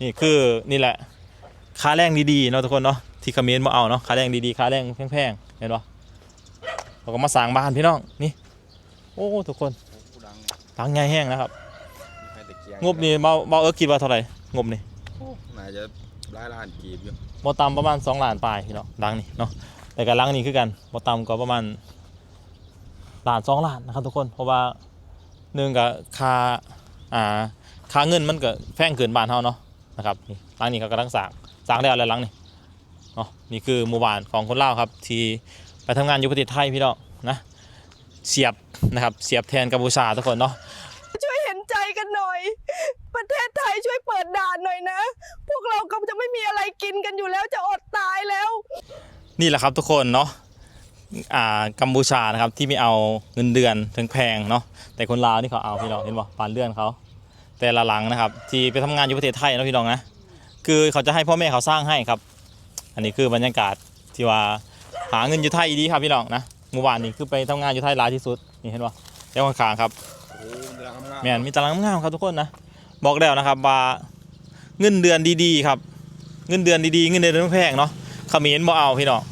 นี่คือนี่แหละค่าแรงดีๆเนาะทุกคนเนาะที่คอมเขมนต์มาเอาเนาะค่าแรงดีๆค่าแรงแพงๆเห็นปะเราก็มาสร้างบ้านพี่น้องนี่โอ้ทุกคนผู้ดังตังใหญ่แห้งนะครับมีใครตะเกียงงบนี่เบาเบาเออคิดว่าเท่าไหร่งบนี่น่าจะร้ายล้านกีบอยู่บ่ต่ำประมาณ2ล้านปลายพี่น้องดังนี่เนาะแต่กับลังนี่คือกันบ่ต่ำก็ประมาณล้านสองล้านนะครับทุกคนเพราะว่าหนึ่งกับค่าอ่าค่าเงินมันก็แพงเกินบ้านเฮาเนาะ นะครับนี่หลังนี้เขากำลังสร้างสร้างแล้วแล้วหลังนี่เนาะนี่คือหมู่บ้านของคนลาวครับ ที่ไปทำงานอยู่ประเทศไทยพี่น้องนะเสียบนะครับเสียบแทนกัมพูชาทุกคนเนาะช่วยเห็นใจกันหน่อย ประเทศไทยช่วยเปิดด่านหน่อยนะ พวกเราก็จะไม่มีอะไรกินกันอยู่แล้วจะอดตายแล้ว นี่แหละครับทุกคนเนาะอ่ากัมพูชานะครับที่ไม่เอาเงินเดือนถึงแพงเนาะแต่คนลาวนี่เขาเอาพี่น้องเห็นป่ะปานเลื่อนเขา แต่ละหลังนะครับ ที่ไปทำงานอยู่ประเทศไทยนะพี่น้องนะคือเขาจะให้พ่อแม่เขาสร้างให้ครับ อันนี้คือบรรยากาศที่ว่าหาเงินอยู่ไทยดีครับพี่น้องนะเมื่อวานนี้คือไปทำงานอยู่ไทยหลายที่สุดนี่เห็นป่ะเจ้าข้างๆครับแมนมีตารางงามครับทุกคนนะบอกแล้วนะครับว่าเงินเดือนดีๆครับ เงินเดือนดีๆเงินเดือนไม่แพงเนาะเขมรบ่เอาพี่น้อง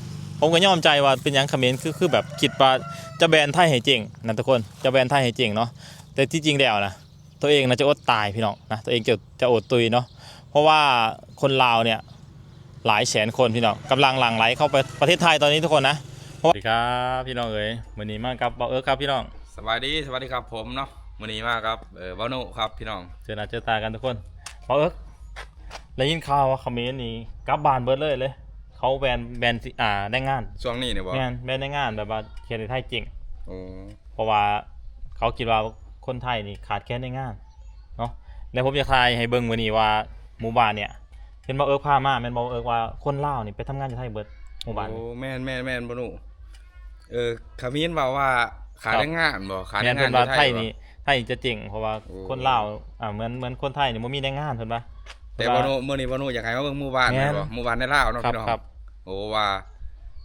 ผมก็ยอมใจว่าเป็นหยังเขมรคือคือแบบคิดว่าจะแบนไทยให้เจ๋งนะทุกคนจะแบนไทยให้เจ๋งเนาะแต่ที่จริงแล้วนะ ตัวเองนะจะอดตายพี่น้องนะตัวเองจะจะอดตุยเนาะเพราะว่าคนลาวเนี่ยหลายแสนคนพี่น้องกำลังหลั่งไหลเข้าไปประเทศไทยตอนนี้ทุกคนนะสวัสดีครับพี่น้องเอ๋ยวันนี้มากับเบาเอิร์กครับพี่น้องสวัสดีสวัสดีครับผมเนาะวันนี้มาครับเออวานุครับพี่น้องเจอหน้าเจอตากันทุกคนเบาเอิร์กได้ยินข่าวว่าเขมรนี่กลับบ้านเบิดเลยเลยเขาแบนแบนสิอ่าได้งานช่วงนี้เนี่ยบอแบนแบนได้งานแบบว่าเขียนในไทยจริงโอ้เพราะว่าเขาคิดว่า คนไทยนี่ขาดแคลนในงานเนาะแล้วผมจะทายให้เบิ่งวันนี้ว่าหมู่บ้านเนี่ยเห็นเบาเอิร์กพามาแม่นเบาเอิร์กว่าคนลาวนี่ไปทำงานอยู่ไทยเบิดหมู่บ้านโอ้นี่ แม่นแม่นแม่นวานุเออขมิ้นบอกว่าขาดครับ แรงงานบ่ขาดแรแม่นงงาเพิ่นนว่าอยู่ไทยบ่นี่ไทยจะเจ๋งเพราะว่าโอ้คนลาวอ่าเหมือนเหมือนคนไทยนี่บ่มีได้งานเพิ่นว่า แต่วานุเมื่อนี้วานุอยากให้มาเบิ่งหมู่บ้านแม่นแม่น บ่หมู่บ้านในลาวเนาะครับพี่น้องครับโอ้ว่า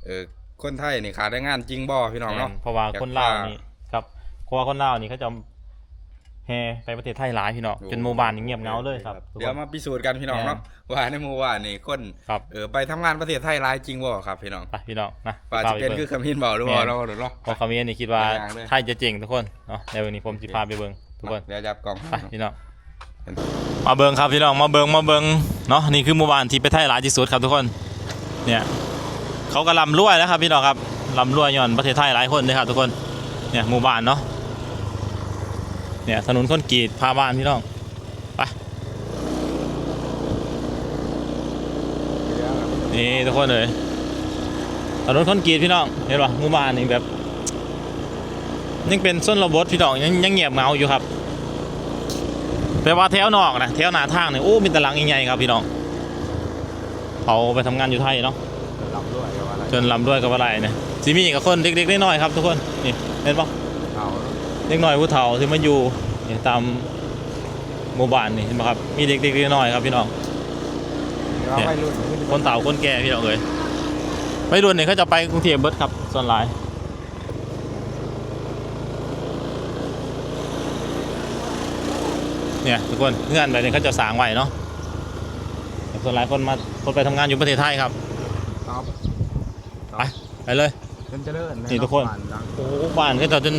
เออคนไทยนี่ขาดแรงงานจริงบ่พี่น้องเนาะ แม่นเพราะว่าอยากคนลาวพานี่นี่ครับเพราะว่าคนลาวนี่เขาจะ แห่ไปประเทศไทยหลายพี่น้องโอ้จนหมู่บ้านนี่เงียบเหงาเลยครับทุกเดี๋ยวคนมาพิสูจน์กันพี่น้องเนาะว่าในหมู่บ้านนี่คนครับเออไปทำงานประเทศไทยหลายจริงบ่ครับพี่น้องไปพี่น้องนะว่าจะเป็นคือขมิ้นบอกหรือเปล่าเราเดี๋ยวเนาะเพอคำนี้นี่คิดว่าไปอย่างเลยไทยจะเจ๋งทุกคนเนาะในวันนี้ผมจะพาไปเบิ่งทุกคนเดี๋ยวจับกล่องไปพี่น้องมาเบิ่งครับพี่น้องมาเบิ่งมาเบิ่งเนาะนี่คือหมู่บ้านที่ไปไทยหลายที่สุดครับทุกคน เนี่ยเขาก็ลำรวยแล้วครับพี่น้องครับลำรวยย้อนประเทศไทยหลายคนเลยครับทุกคนเนี่ยหมู่บ้านเนาะ เนี่ยถนนคอนกรีตพาบ้านพี่น้องไปนี่ทุกคนเลยถนนคอนกรีตพี่น้องเห็นป่ะหมู่บ้านนี่แบบยังเป็นส้นระบดพี่น้องยังยังเงียบเหงาอยู่ครับแต่ว่าแถวนอกนะแถวหน้าทางเนี่ยโอ้มีตารางใหญ่ๆครับพี่น้องเขาไปทำงานอยู่ไทยเนาะรับด้วยกับอะไรจนลำด้วยกับอะไรเนี่ยสิมีกับคนเด็กๆน้อยๆครับทุกคนนี่เห็นปะ เอาเด็กน้อยผู้เฒ่าที่มาอยู่นี่ตามหมู่บ้านนี่เห็นปะครับ มีเด็กๆน้อยๆครับพี่น้องเดี๋ยวไปรุ่นคนเฒ่าคนแก่พี่น้องเอ้ยไม่รุ่นเนี่ยเขาจะไปกรุงเทพเบิดครับส่วนหลายเนี่ยทุกคนเงื่อนแบบนี้เขาจะสร้างไว้เนาะส่วนหลายคนมาคนไปทำงานอยู่ประเทศไทยครับครับไปเลยเจริญเจริญนี่ทุกคนโอ้โหบ้านก็จะจน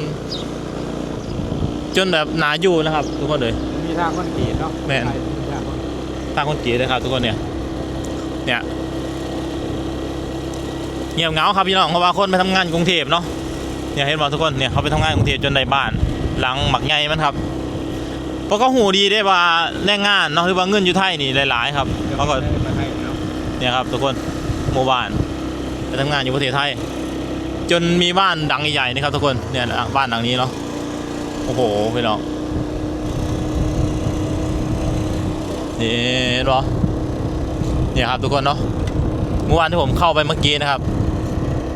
จนแบบหนาอยู่นะครับ ทุกคนเลยมีทางคนกรีดเนาะแม่นมีทางคนตั้งคนกรีดเลยครับทุกคนเนี่ย เนี่ยเงียบเหงาครับพี่น้องเพราะว่าคนไปทำงานกรุงเทพเนาะเนี่ยเห็นบ่ทุกคนเนี่ยเขาไปทำงานกรุงเทพจนได้บ้าน หลังหมักใหญ่มันครับเพราะเขาหูดีได้ว่าแรงงานเนาะหรือว่าเงินอยู่ไทยนี่หลาย ๆ ครับเขาก็มาให้เนาะเนี่ยครับทุกคนหมู่บ้านไปทำงานอยู่ประเทศไทย จนมีบ้านดังใหญ่ๆนี่ครับทุกคนเนี่ยนะบ้านหลังนี้เนาะโอ้โหพี่น้องนี่เห็นปะเนี่ยครับทุกคนเนาะเมื่อวานที่ผมเข้าไปเมื่อกี้นะครับ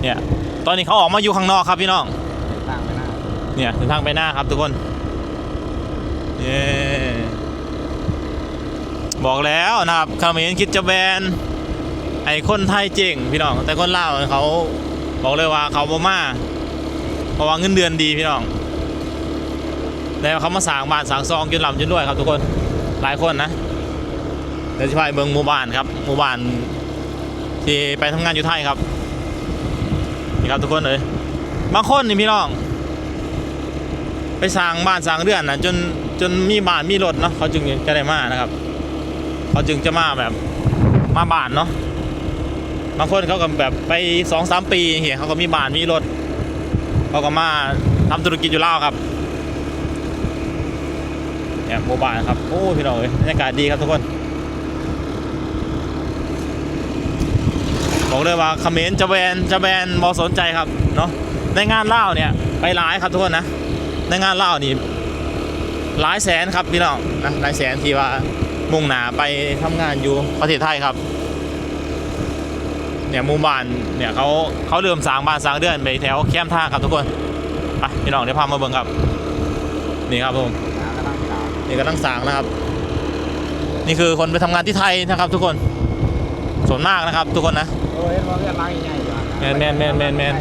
เนี่ยตอนนี้เขาออกมาอยู่ข้างนอกครับพี่น้องทางไปหน้าเนี่ยถึงทางไปหน้าครับทุกคนเย้บอกแล้วนะครับเขมรคิดจะแบนไอ้คนไทยเจ๋งพี่น้อง แต่คนลาวเขาบอกเลยว่าเขาบ่มาเพราะว่าเงินเดือนดีพี่น้อง แล้วเขามาสางบ้านสางซองจนลำจนด้วยครับทุกคนหลายคนนะเดี๋ยวจะพาไปเบิ่งหมู่บ้านครับหมู่บ้านที่ไปทำงานอยู่ไทยครับนี่ครับทุกคนเลยบางคนนี่พี่น้อง ไปสร้างบ้านสร้างเรือนนะจนจนมีบ้านมีรถเนาะเขาจึงจะได้มานะครับ เขาจึงจะมาแบบมาบ้านเนาะบางคนเขาก็แบบไปสองสามปีเหียเขาก็มีบ้านมีรถเขาก็มาทำธุรกิจอยู่แล้วครับ เนี่ยหมู่บ้านครับ โอ้พี่น้องเอ้ยบรรยากาศดีครับทุกคน บอกเลยว่าเขมรจะแบนจะแบนบอสนใจครับเนาะในงานเล่าเนี่ยไปหลายครับทุกคนนะ ในงานเล่านี่หลายแสนครับพี่น้องนะหลายแสนที่ว่ามุ่งหนาไปทำงานอยู่ประเทศไทยครับเนี่ยมู่บ้านเนี่ยเขาเขาเริ่มสร้างบ้านสร้างเดือนไปแถวแคมท่าครับทุกคนไปพี่น้องเดี๋ยวพามาเบิ่งครับ นี่ครับผม นี่ก็ตั้งสร้างนะครับ นี่คือคนไปทำงานที่ไทยนะครับ ทุกคนส่วนมากนะครับ ทุกคนนะโอ้ยว่าเพื่อนรักใหญ่ๆอยู่แมนแมนแมนแมนแมน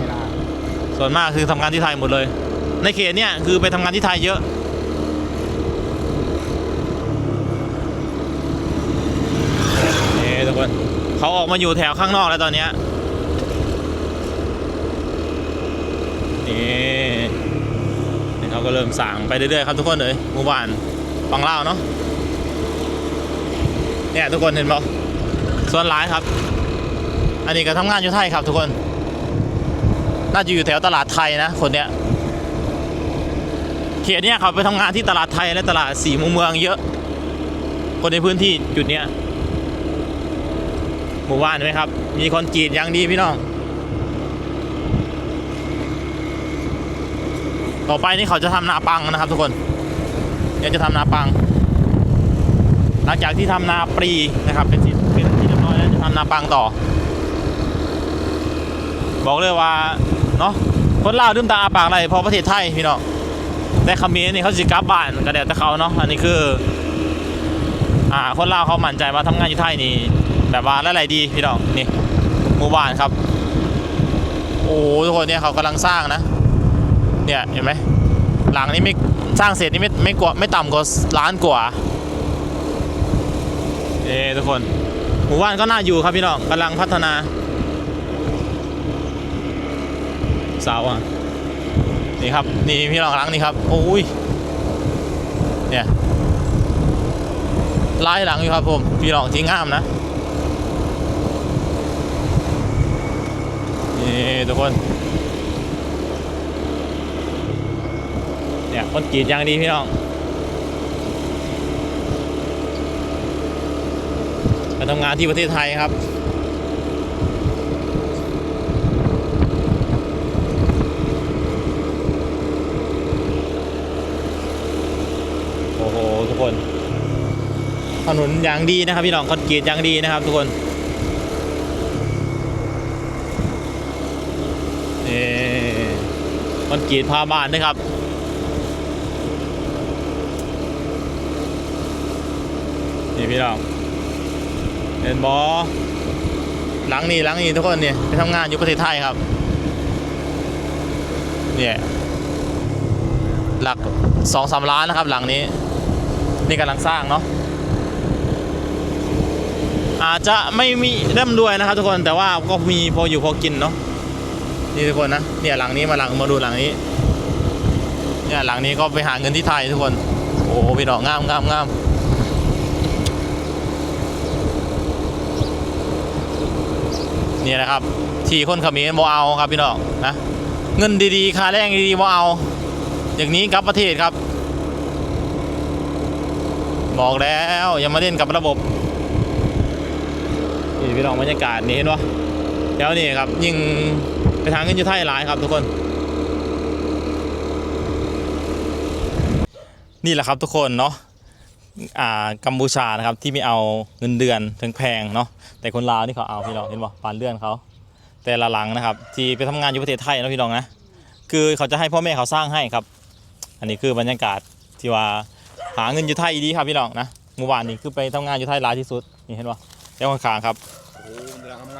ส่วนมากคือทำงานที่ไทยหมดเลย ในเขตเนี่ยคือไปทำงานที่ไทยเยอะนี่ทุกคนเขาออกมาอยู่แถวข้างนอกแล้วตอนเนี้ยนี่นี่เขาก็เริ่มสั่งไปเรื่อยๆครับทุกคนเลยหมู่บ้าน ฝั่งลาวเนาะเนี่ยทุกคนเห็นปะส่วนร้ายครับ อันนี้ก็ทำงานอยู่ไทยครับ ทุกคน น่าจะอยู่แถวตลาดไทยนะ คนเนี้ยเขตเนี้ยเขาไปทำงานที่ตลาดไทยและตลาดสีมุมเมืองเยอะ คนในพื้นที่จุดเนี้ยหมู่บ้านไหมครับ มีคอนกรีตอย่างดีพี่น้อง ต่อไปนี่เขาจะทำนาปังนะครับทุกคน ดี๋ยวจะทำนาปัง หลังจากที่ทำนาปรีนะครับ เป็นที่เป็นที่เรียบร้อยแล้วจะทำนาปังต่อ บอกเลยว่าเนาะคนลาวดืมตาอาปากอะไรพราะประเทศไทยพี่น้องแต่เขมรนี่เขาสิกลับบ้านก็เดี๋ยวแต่เขาเนาะอันนี้คือ อ่าคนลาวเขามั่นใจว่าทำงานอยู่ไทยนี่แบบว่าอะไรดีพี่น้องนี่หมู่บ้านครับ โอ้ทุกคนเนี่ยเขากำลังสร้างนะ เนี่ยเห็นไหมหลังนี้ไม่ สร้างเสร็จนี่ไม่ไม่กว่าไม่ต่ำกว่าล้านกว่าเอ้ทุกคนหมู่บ้านก็น่าอยู่ครับพี่น้องกำลังพัฒนาเสาอะนี่ครับนี่พี่น้องหลังนี่ครับโอ้ยเนี่ยลายหลังอยู่ครับผมพี่น้องที่งามนะนี่ทุกคน เนี่ยคนกรีดยางดีพี่น้องมาทำงานที่ประเทศไทยครับโอ้โหทุกคน ถนนยางดีนะครับพี่น้องคอนกรีตยางดีนะครับ ทุกคนนี่คอนกรีตพาบ้านนะครับ นี่พี่น้องเห็นบอหลังนี้หลังนี้ทุกคนเนี่ยไปทำงานอยู่ประเทศไทยครับ เนี่ยหลักสองสามล้านนะครับ หลังนี้ นี่กำลังสร้างเนาะอาจจะไม่มีเริ่มด้วยนะครับ ทุกคนแต่ว่าก็มีพออยู่พอกินเนาะนี่ทุกคนนะเนี่ยหลังนี้มาหลังมาดูหลังนี้เนี่ยหลังนี้ก็ไปหาเงินที่ไทยทุกคน โอ้โหพี่น้องงามงามงาม นี่นะครับ ที่คนขมรบ่เอาครับพี่น้องนะเงินดีๆค่าแรงดีๆบ่เอา อย่างนี้กับประเทศครับ บอกแล้วอย่ามาเล่นกับระบบนี่พี่น้องบรรยากาศนี่เห็นปะแล้วนี่ครับยิงไปทางขึ้นอยู่ไทยหลายครับทุกคน นี่แหละครับทุกคนเนาะ กัมพูชานะครับที่ไม่เอาเงินเดือนแพงๆเนาะแต่คนลาวนี่เขาเอาพี่น้องเห็นปะปานเลื่อนเขา แต่ละหลังนะครับ ที่ไปทำงานอยู่ประเทศไทยนะพี่น้องนะคือเขาจะให้พ่อแม่เขาสร้างให้ครับ อันนี้คือบรรยากาศที่ว่าหาเงินอยู่ไทยดีครับพี่น้องนะเมื่อวานนี้คือไปทำงานอยู่ไทยหลายที่สุดนี่เห็นปะเจ้าข้างครับ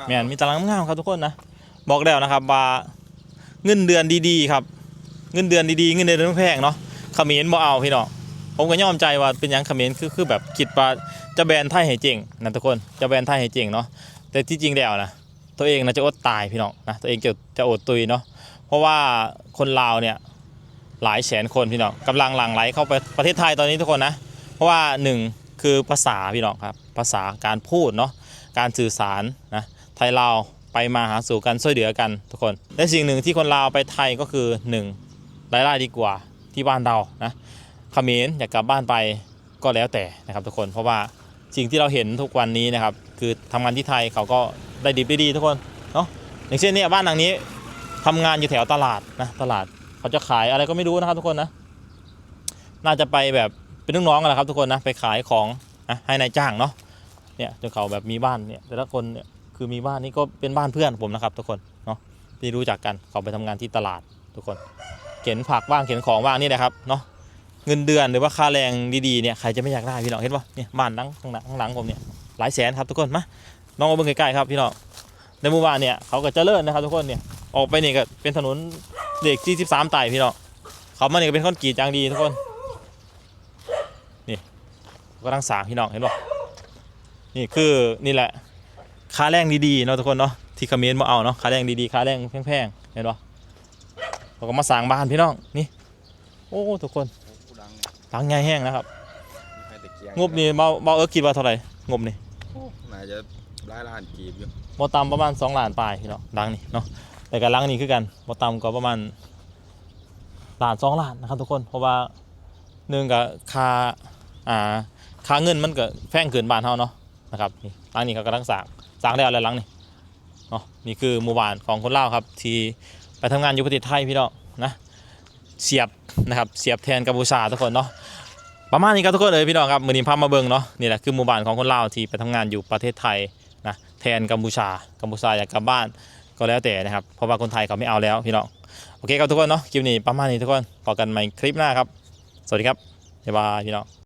แมนมีตารางงามครับทุกคนนะบอกแล้วนะครับว่าเงินเดือนดีๆครับ เงินเดือนดีๆเงินเดือนไม่แพงเนาะเขมรบ่เอาพี่น้อง ผมก็ยอมใจว่าเป็นยังเขมรคือคือแบบคิดว่าจะแบนไทยให้เจ๋งนะทุกคนจะแบนไทยให้เจ๋งเนาะแต่ที่จริงแล้วนะตัวเองนะจะอดตายพี่น้องนะตัวเองจะจะอดตุยเนาะเพราะว่าคนลาวเนี่ยหลายแสนคนพี่น้องกำลังหลั่งไหลเข้าไปประเทศไทยตอนนี้ทุกคนนะเพราะว่าหนึ่งคือภาษาพี่น้องครับภาษาการพูดเนาะการสื่อสารนะไทยลาวไปมาหาสู่กันช่วยเหลือกันทุกคนและสิ่งหนึ่งที่คนลาวไปไทยก็คือหนึ่งรายได้ดีกว่าที่บ้านเรานะ เขมรอยากกลับบ้านไปก็แล้วแต่นะครับทุกคนเพราะว่าสิ่งที่เราเห็นทุกวันนี้นะครับคือทำงานที่ไทยเขาก็ได้ดีได้ดีทุกคนเนาะอย่างเช่นเนี่ยบ้านหลังนี้ทำงานอยู่แถวตลาดนะตลาดเขาจะขายอะไรก็ไม่รู้นะครับทุกคนนะน่าจะไปแบบเป็นลูกน้องกันแหละครับทุกคนนะไปขายของนะให้นายจ้างเนาะเนี่ยจนเขาแบบมีบ้านเนี่ยแต่ละคนเนี่ยคือมีบ้านนี่ก็เป็นบ้านเพื่อนผมนะครับทุกคนเนาะที่รู้จักกันเขาไปทำงานที่ตลาดทุกคน เข็นผักบ้างเข็นของบ้างนี่นะครับเนาะ เงินเดือนหรือว่าค่าแรงดีๆเนี่ยใครจะไม่อยากได้พี่น้องเห็นปะเนี่ยบ้านหลังข้างหลังข้างหลังผมเนี่ยหลายแสนครับทุกคนมาลองมาเบิ่งใกล้ๆครับพี่น้องในหมู่บ้านเนี่ยเขาก็เจริญนะครับทุกคนเนี่ยออกไปเนี่ยก็เป็นถนนเด็กที่13ไต่พี่น้องเขามาเนี่ยก็เป็นคอนกรีตอย่างดีทุกคนนี่ก็ตั้งสางพี่น้องเห็นปะนี่คือนี่แหละค่าแรงดีๆเนาะทุกคนเนาะที่เขมรมาเอาเนาะค่าแรงดีๆค่าแรงแพงๆเห็นปะเขาก็มาสร้างบ้านพี่น้องนี่โอ้ทุกคน หลังใหญ่แห้งนะครับมีใครตะเกียงบนี่เบาเบาเออคิดว่าเท่าไหร่งบนี่น่าจะร้ายล้านกีบอยู่บ่ต่ำประมาณ2ล้านปลายพี่เนาะหลังนี่เนาะแต่กับหลังนี่คือกันบ่ต่ำก็ประมาณล้านสองล้านนะครับทุกคนเพราะว่าหนึ่งกับค่าอ่าค่าเงินมันก็แพงเกินบ้านเฮาเนาะนะครับนี่หลังนี้เขากำลังสร้างสร้างได้แล้วหลังนี่เนาะนี่คือหมู่บ้านของคนลาวครับที่ไปทำงานอยู่ประเทศไทยพี่น้องนะเสียบ นะครับเสียบแทนกัมพูชาทุกคนเนาะประมาณนี้ครับทุกคนเลยพี่น้องครับมือนี้พามาเบิ่งเนาะนี่แหละคือหมู่บ้านของคนลาวที่ไปทำงานอยู่ประเทศไทยนะแทนกัมพูชากัมพูชาอยากกลับบ้านก็แล้วแต่นะครับเพราะว่าคนไทยเขาไม่เอาแล้วพี่น้องโอเคครับทุกคนเนาะคลิปนี้ประมาณนี้ทุกคนพบกันใหม่คลิปหน้าครับ สวัสดีครับบ๊ายบายพี่น้อง